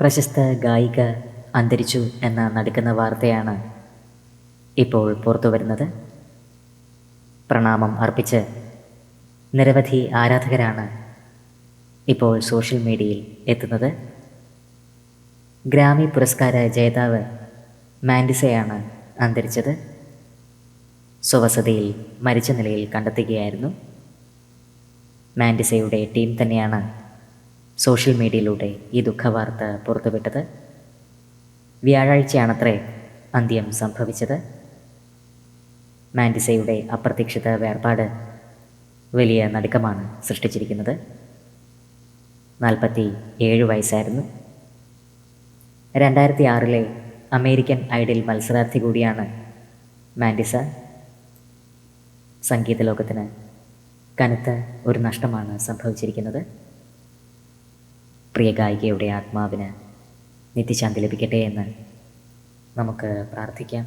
പ്രശസ്ത ഗായിക അന്തരിച്ചു എന്ന നടുക്കുന്ന വാർത്തയാണ് ഇപ്പോൾ പുറത്തു വരുന്നത്. പ്രണാമം അർപ്പിച്ച് നിരവധി ആരാധകരാണ് ഇപ്പോൾ സോഷ്യൽ മീഡിയയിൽ എത്തുന്നത്. ഗ്രാമി പുരസ്കാര ജേതാവ് മാൻഡിസയാണ് അന്തരിച്ചത്. സ്വവസതിയിൽ മരിച്ച നിലയിൽ കണ്ടെത്തുകയായിരുന്നു. മാൻഡിസയുടെ ടീം തന്നെയാണ് സോഷ്യൽ മീഡിയയിലൂടെ ഈ ദുഃഖവാർത്ത പുറത്തുവിട്ടത്. വ്യാഴാഴ്ചയാണത്രേ അന്ത്യം സംഭവിച്ചത്. മാൻഡിസയുടെ അപ്രതീക്ഷിത വേർപാട് വലിയ നടുക്കമാണ് സൃഷ്ടിച്ചിരിക്കുന്നത്. നാൽപ്പത്തി ഏഴ് വയസ്സായിരുന്നു. രണ്ടായിരത്തി ആറിലെ അമേരിക്കൻ ഐഡൽ മത്സരാർത്ഥി കൂടിയാണ് മാൻഡിസ. സംഗീത ലോകത്തിന് കനത്ത ഒരു നഷ്ടമാണ് സംഭവിച്ചിരിക്കുന്നത്. പ്രിയ ഗായികയുടെ ആത്മാവിന് നിത്യശാന്തി ലഭിക്കട്ടെ എന്ന് നമുക്ക് പ്രാർത്ഥിക്കാം.